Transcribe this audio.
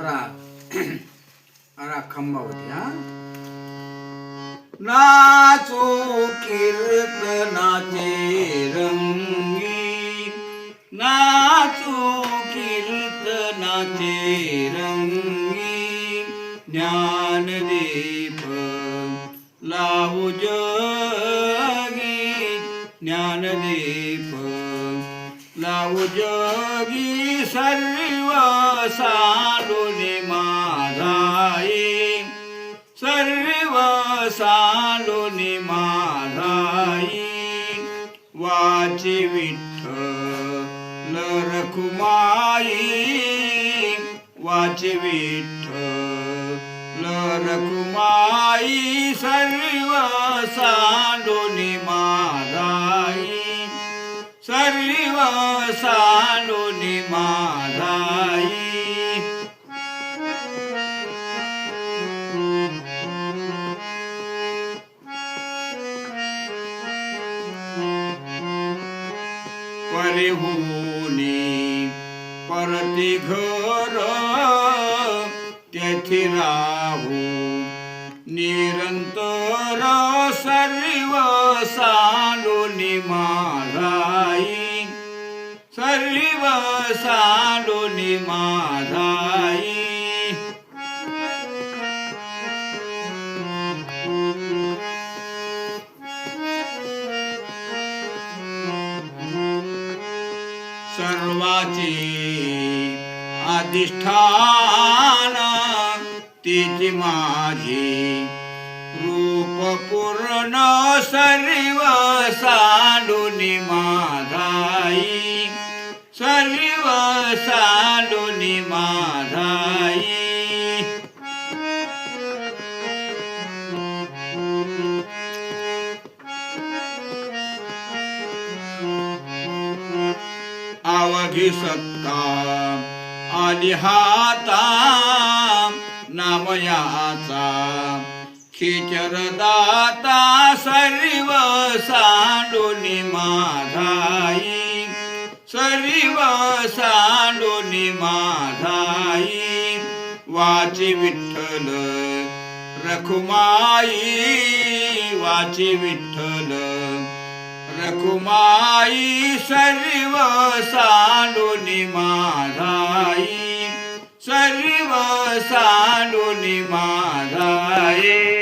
राग राग खंबावती हा? नाचो कीर्तनाचे रंगी. नाचो कीर्तनाचे रंगी. ज्ञानदीप लावू जगी. ज्ञानदीप लावू जगी सर्व साडूने माझाई सर्व साडूने माझाई वाची विठ्ठल रखुमाई. वाचे विठ्ठल रखुमाई. सर्व सांडोनी सांडोनी माझाई परिहुनी परती घर तेथी राहू निरंतर सर्व सांडोनी माझाई सर्व साडोनी माझाई. सर्वाची अधिष्ठान तिची माझी रूप पूर्ण सर्व सांडूनी माझाई. सर्व सांडूनी माझाई आवघी सत्ता आली हाता नामयाचा खिचरदाता सर्व सांडोनी माझाई सर्व सांडोनी माझाई वाची विठ्ठल रखुमाई वाची विठ्ठल रखुमाई सर्व सांडोनी माझाई सर्व सांडोनी माझाई